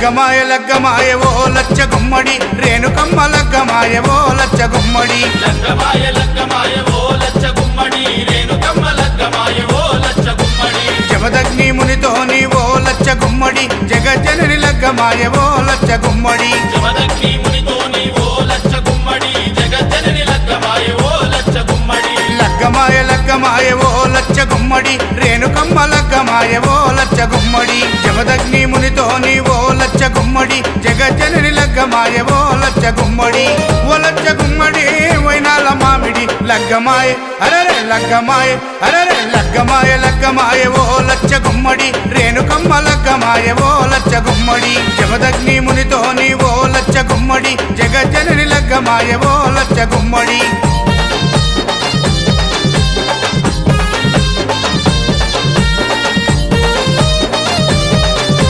లగ్గమాయ లగ్గమాయ ఓ లచ్చ గుమ్మడి రేణుకమ్మ లగ్గమాయ ఓ లచ్చ గుమ్మడి లగ్గమాయ లగ్గమాయ ఓ లచ్చ గుమ్మడి రేణుకమ్మ లగ్గమాయ ఓ లచ్చ గుమ్మడి జమదగ్ని మునితోని ఓ లచ్చ గుమ్మడి జగజ్జనని లగ్గమాయ ఓ లచ్చ గుమ్మడి జమదగ్ని మునితోని ఓ లచ్చ గుమ్మడి జగజ్జనని లగ్గమాయ ఓ లచ్చ గుమ్మడి లగ్గమాయ లగ్గమాయ ఓ లచ్చ గుమ్మడి రేణుకమ్మ లగ్గమాయ ఓ లచ్చ గుమ్మడి జమదగ్ని లచ్చ గుమ్మడి జగజ్జనని లగ్గమాయ ఓ లచ్చ గుమ్మడి ఓ లచ్చ గుమ్మడి వైనాల మామిడి లగ్గమాయ. అరరే లగ్గమాయ అరరే లగ్గమాయ లగ్గమాయ ఓ లచ్చ గుమ్మడి రేణుకమ్మ లగ్గమాయ ఓ లచ్చ గుమ్మడి జమదగ్ని మునితోని ఓ లచ్చ గుమ్మడి జగజనని లగ్గమాయ ఓ లచ్చ గుమ్మడి.